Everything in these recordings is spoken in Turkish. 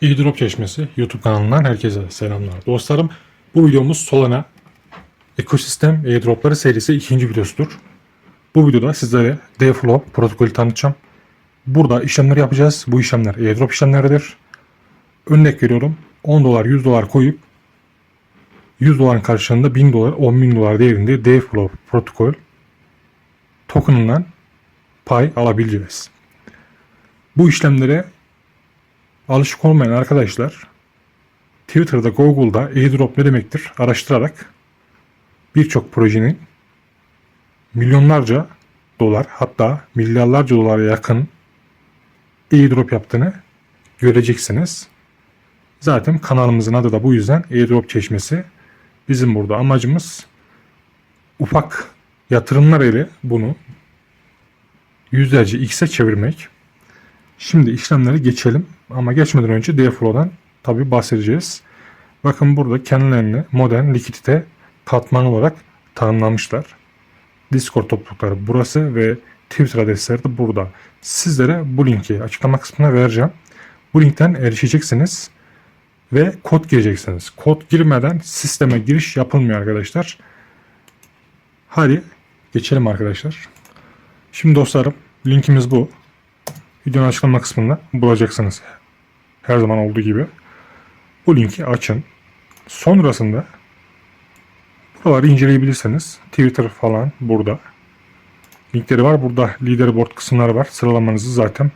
İdrop Çeşmesi YouTube kanalından herkese selamlar. Dostlarım bu videomuz Solana Ekosistem Airdropları serisi ikinci videosudur. Bu videoda sizlere Dayflow protokolü tanıtacağım. Burada işlemler yapacağız. Bu işlemler airdrop işlemleridir. Örnek veriyorum 10 dolar 100 dolar koyup 100 doların karşılığında 1000 dolar 10 bin dolar değerinde Dayflow protokol tokenından pay alabileceğiz. Bu işlemlere alışık olmayan arkadaşlar Twitter'da, Google'da airdrop ne demektir araştırarak birçok projenin milyonlarca dolar hatta milyarlarca dolara yakın airdrop yaptığını göreceksiniz. Zaten kanalımızın adı da bu yüzden airdrop çeşmesi. Bizim burada amacımız ufak yatırımlar ile bunu yüzlerce x'e çevirmek. Şimdi işlemleri geçelim. Ama geçmeden önce Dayflow'dan tabi bahsedeceğiz. Bakın burada kendilerini modern likidite katman olarak tanımlamışlar. Discord toplulukları burası ve Twitter adresleri de burada. Sizlere bu linki açıklama kısmına vereceğim. Bu linkten erişeceksiniz ve kod gireceksiniz. Kod girmeden sisteme giriş yapılmıyor arkadaşlar. Hadi geçelim arkadaşlar. Şimdi dostlarım linkimiz bu. Videonun açıklama kısmında bulacaksınız. Her zaman olduğu gibi. Bu linki açın. Sonrasında buraları inceleyebilirsiniz. Twitter falan burada. Linkleri var. Burada leaderboard kısımları var. Sıralamanızı zaten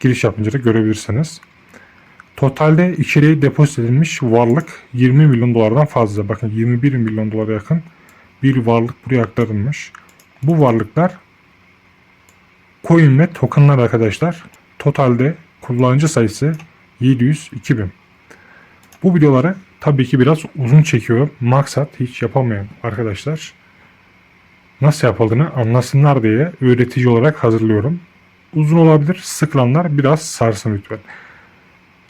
giriş yapınca da görebilirsiniz. Totalde içeriye depozit edilmiş varlık 20 milyon dolardan fazla. Bakın 21 milyon dolara yakın bir varlık buraya aktarılmış. Bu varlıklar coin ve tokenlar arkadaşlar. Totalde kullanıcı sayısı 702 bin. Bu videoları tabii ki biraz uzun çekiyor. Maksat hiç yapamayan arkadaşlar nasıl yapıldığını anlasınlar diye öğretici olarak hazırlıyorum. Uzun olabilir. Sıkılanlar biraz sarsın lütfen.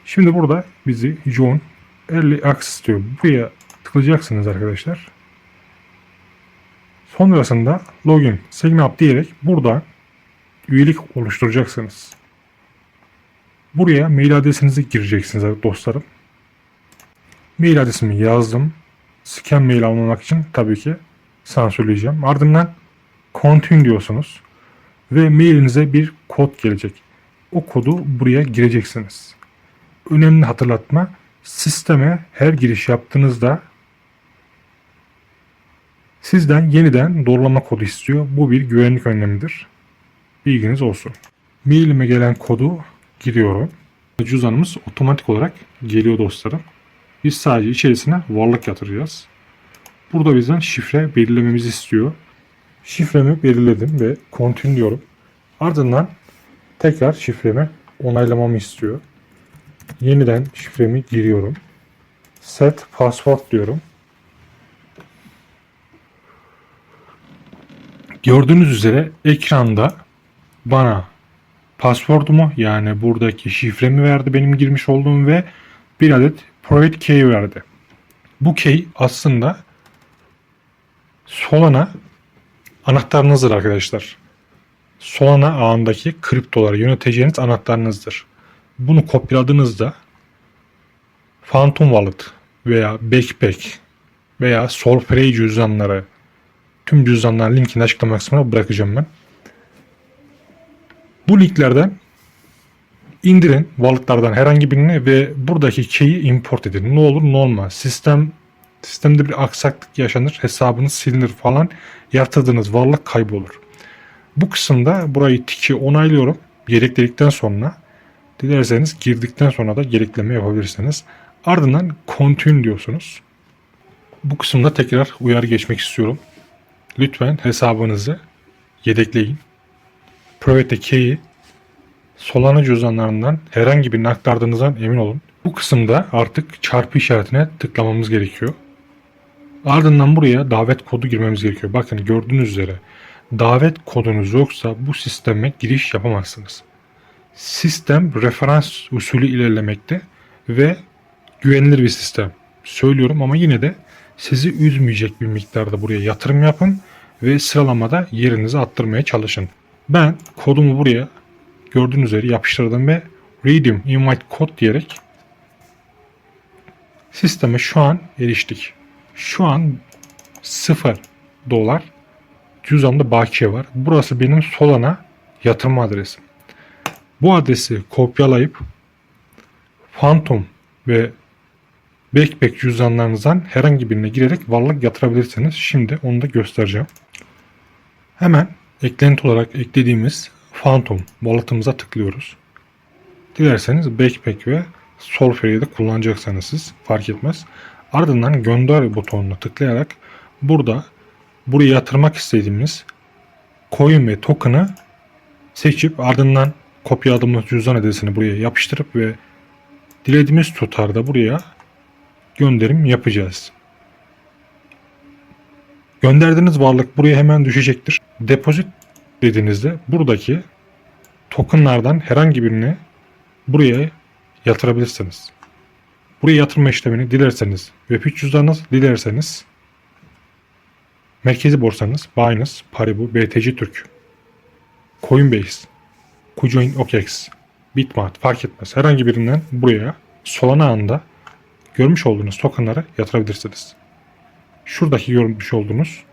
Şimdi burada bizi John 50 Access diyor. Buraya tıklayacaksınız arkadaşlar. Sonrasında login, sign up diyerek burada üyelik oluşturacaksınız. Buraya mail adresinizi gireceksiniz dostlarım. Mail adresimi yazdım. Scan mail almamak için tabii ki sansürleyeceğim. Ardından continue diyorsunuz. Ve mailinize bir kod gelecek. O kodu buraya gireceksiniz. Önemli hatırlatma sisteme her giriş yaptığınızda sizden yeniden doğrulama kodu istiyor. Bu bir güvenlik önlemidir. Bilginiz olsun. Mailime gelen kodu giriyorum. Cüzdanımız otomatik olarak geliyor dostlarım. Biz sadece içerisine varlık yatıracağız. Burada bizden şifre belirlememizi istiyor. Şifremi belirledim ve continue diyorum. Ardından tekrar şifremi onaylamamı istiyor. Yeniden şifremi giriyorum. Set password diyorum. Gördüğünüz üzere ekranda bana password'umu yani buradaki şifremi verdi benim girmiş olduğum ve bir adet private key verdi. Bu key aslında Solana anahtarınızdır arkadaşlar. Solana ağındaki kriptoları yöneteceğiniz anahtarınızdır. Bunu kopyaladığınızda Phantom Wallet veya Backpack veya Solfrey cüzdanları tüm cüzdanların linkini açıklama kısmına bırakacağım ben. Bu linklerden indirin walletlardan herhangi birini ve buradaki key'i import edin. Ne olur ne olmaz. Sistem sistemde bir aksaklık yaşanır. Hesabınız silinir falan. Yatırdığınız varlık kaybolur. Bu kısımda burayı tiki onaylıyorum. Gerekledikten sonra dilerseniz girdikten sonra da gerekleme yapabilirsiniz. Ardından continue diyorsunuz. Bu kısımda tekrar uyarı geçmek istiyorum. Lütfen hesabınızı yedekleyin. Private key'i Solana cüzdanlarından herhangi birini aktardığınızdan emin olun. Bu kısımda artık çarpı işaretine tıklamamız gerekiyor. Ardından buraya davet kodu girmemiz gerekiyor. Bakın gördüğünüz üzere davet kodunuz yoksa bu sisteme giriş yapamazsınız. Sistem referans usulü ilerlemekte ve güvenilir bir sistem. Söylüyorum ama yine de sizi üzmeyecek bir miktarda buraya yatırım yapın ve sıralamada yerinizi attırmaya çalışın. Ben kodumu buraya gördüğünüz üzere yapıştırdım ve redeem invite code diyerek Sisteme şu an eriştik. Şu an 0 dolar cüzdanımda bakiye var. Burası benim Solana yatırma adresim. Bu adresi kopyalayıp Phantom ve Backpack cüzdanlarınızdan herhangi birine girerek varlık yatırabilirsiniz. Şimdi onu da göstereceğim. Hemen eklenti olarak eklediğimiz Phantom wallet'ımıza tıklıyoruz. Dilerseniz Backpack ve Solfaire'yi de kullanacaksanız siz fark etmez. Ardından gönder butonuna tıklayarak burada buraya yatırmak istediğimiz coin ve token'ı seçip ardından kopyaladığımız cüzdan adresini buraya yapıştırıp ve dilediğimiz tutarda buraya gönderim yapacağız. Gönderdiğiniz varlık buraya hemen düşecektir. Depozit dediğinizde buradaki tokenlardan herhangi birini buraya yatırabilirsiniz. Buraya yatırma işlemini dilerseniz Web3 cüzdanınız, dilerseniz merkezi borsanız Binance, Paribu, BTC Türk, Coinbase, Kucoin OKEX, Bitmart fark etmez. Herhangi birinden buraya Solana anda görmüş olduğunuz tokenları yatırabilirsiniz. Şuradaki görmüş olduğunuz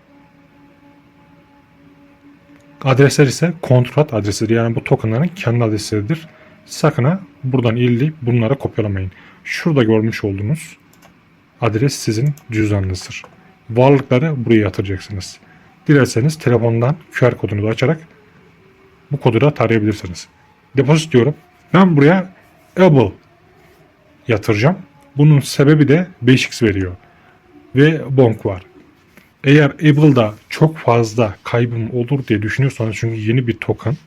adresler ise kontrat adresidir. Yani bu tokenların kendi adresleridir. Sakın ha buradan ilerleyip bunlara kopyalamayın. Şurada görmüş olduğunuz adres sizin cüzdanınızdır. Varlıkları buraya yatıracaksınız. Dilerseniz telefondan QR kodunuzu açarak bu kodu da tarayabilirsiniz. Depozit diyorum. Ben buraya Able yatıracağım. Bunun sebebi de 5x veriyor. Ve bonk var. Eğer Able'da çok fazla kaybım olur diye düşünüyorsanız çünkü yeni bir token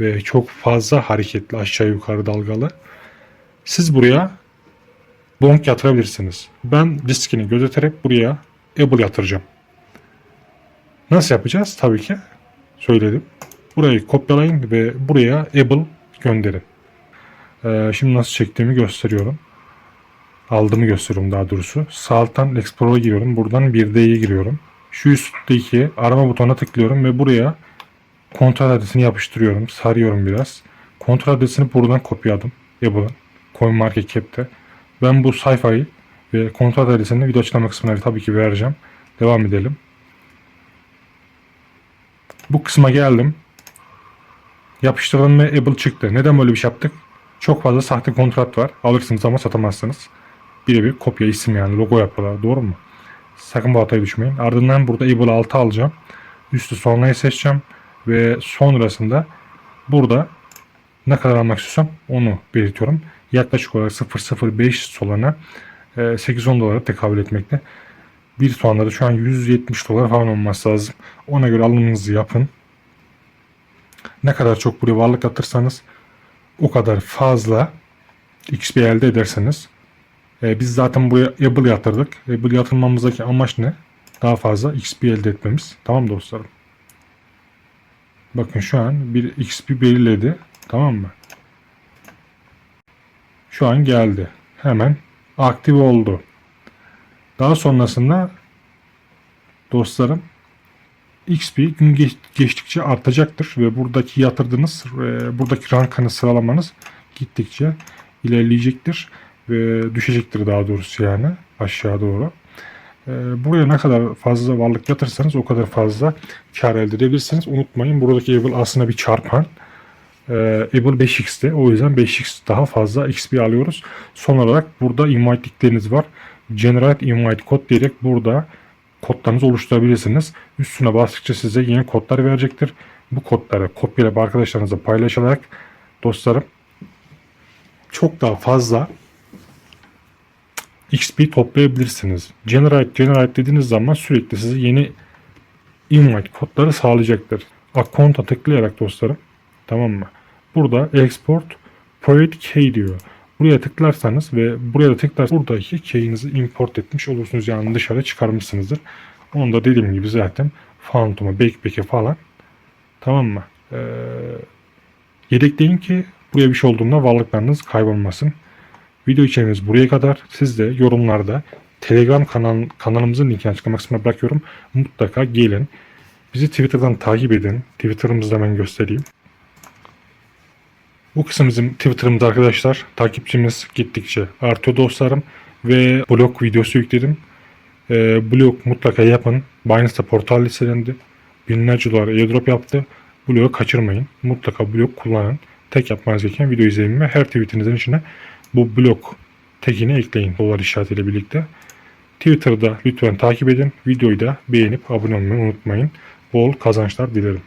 ve çok fazla hareketli aşağı yukarı dalgalı. Siz buraya bonk yatırabilirsiniz. Ben riskini gözeterek buraya Able yatıracağım. Nasıl yapacağız? Tabii ki söyledim. Burayı kopyalayın ve buraya Able gönderin. Ee, şimdi nasıl çektiğimi gösteriyorum. Aldığımı gösteriyorum daha doğrusu. Sağ alttan Explorer'a giriyorum. Buradan 1D'ye giriyorum. Şu üstteki arama butonuna tıklıyorum ve buraya kontrol adresini yapıştırıyorum. Sarıyorum biraz. Kontrol adresini buradan kopyaladım. Apple'ın. CoinMarketCap'te. Ben bu sayfayı ve kontrol adresini video açıklama kısmına tabii ki vereceğim. Devam edelim. Bu kısma geldim. Yapıştırdım ve Apple çıktı. Neden böyle bir şey yaptık? Çok fazla sahte kontrat var. Alırsınız ama satamazsınız. Birebir kopya isim yani logo yapıyorlar. Doğru mu? Sakın bu hataya düşmeyin. Ardından burada Able 6 alacağım. Üstü sonrayı seçeceğim. Ve sonrasında burada ne kadar almak istiyorsam onu belirtiyorum. Yaklaşık olarak 0.05 solana 8-10 dolara tekabül etmekte. Bir soğanda da şu an 170 dolar falan olması lazım. Ona göre alımınızı yapın. Ne kadar çok buraya varlık atırsanız o kadar fazla XP elde ederseniz e, biz zaten buraya Able yatırdık. Able yatırmamızdaki amaç ne? Daha fazla XP elde etmemiz. Tamam dostlarım. Bakın şu an bir XP belirledi. Tamam mı? Şu an geldi. Hemen aktif oldu. Daha sonrasında dostlarım XP gün geç, geçtikçe artacaktır ve buradaki yatırdığınız e, buradaki rankanı sıralamanız gittikçe ilerleyecektir düşecektir daha doğrusu yani aşağı doğru. E, buraya ne kadar fazla varlık yatırırsanız o kadar fazla kar elde edebilirsiniz. Unutmayın buradaki Able aslında bir çarpan. E, Able 5x'ti. O yüzden 5x daha fazla XP alıyoruz. Son olarak burada invite linkleriniz var. Generate invite code diyerek burada kodlarınızı oluşturabilirsiniz. Üstüne bastıkça size yeni kodlar verecektir. Bu kodları kopyalayıp arkadaşlarınızla paylaşarak dostlarım çok daha fazla XP toplayabilirsiniz. Generate generate dediğiniz zaman sürekli size yeni invite kodları sağlayacaktır. Account'a tıklayarak dostlarım tamam mı? Burada export project key diyor. Buraya tıklarsanız ve buraya da tıklarsanız buradaki key'inizi import etmiş olursunuz. Yani dışarı çıkarmışsınızdır. Onu da dediğim gibi zaten Phantom'a, Backpack'e falan tamam mı? Ee, yedekleyin ki buraya bir şey olduğunda varlıklarınız kaybolmasın. Video içeriğimiz buraya kadar. Siz de yorumlarda Telegram kanal, kanalımızın linkini açıklama kısmına bırakıyorum. Mutlaka gelin. Bizi Twitter'dan takip edin. Twitter'ımızı hemen göstereyim. Bu kısım bizim Twitter'ımız arkadaşlar. Takipçimiz gittikçe artıyor dostlarım. ve blog videosu yükledim. Ee, blog mutlaka yapın. Binance'da portal listelendi. Binlerce dolar airdrop yaptı. Blog'u kaçırmayın. Mutlaka blog kullanın. Tek yapmanız gereken video izleyin ve her tweetinizin içine bu blog tekini ekleyin dolar işaretiyle birlikte. Twitter'da lütfen takip edin. Videoyu da beğenip abone olmayı unutmayın. Bol kazançlar dilerim.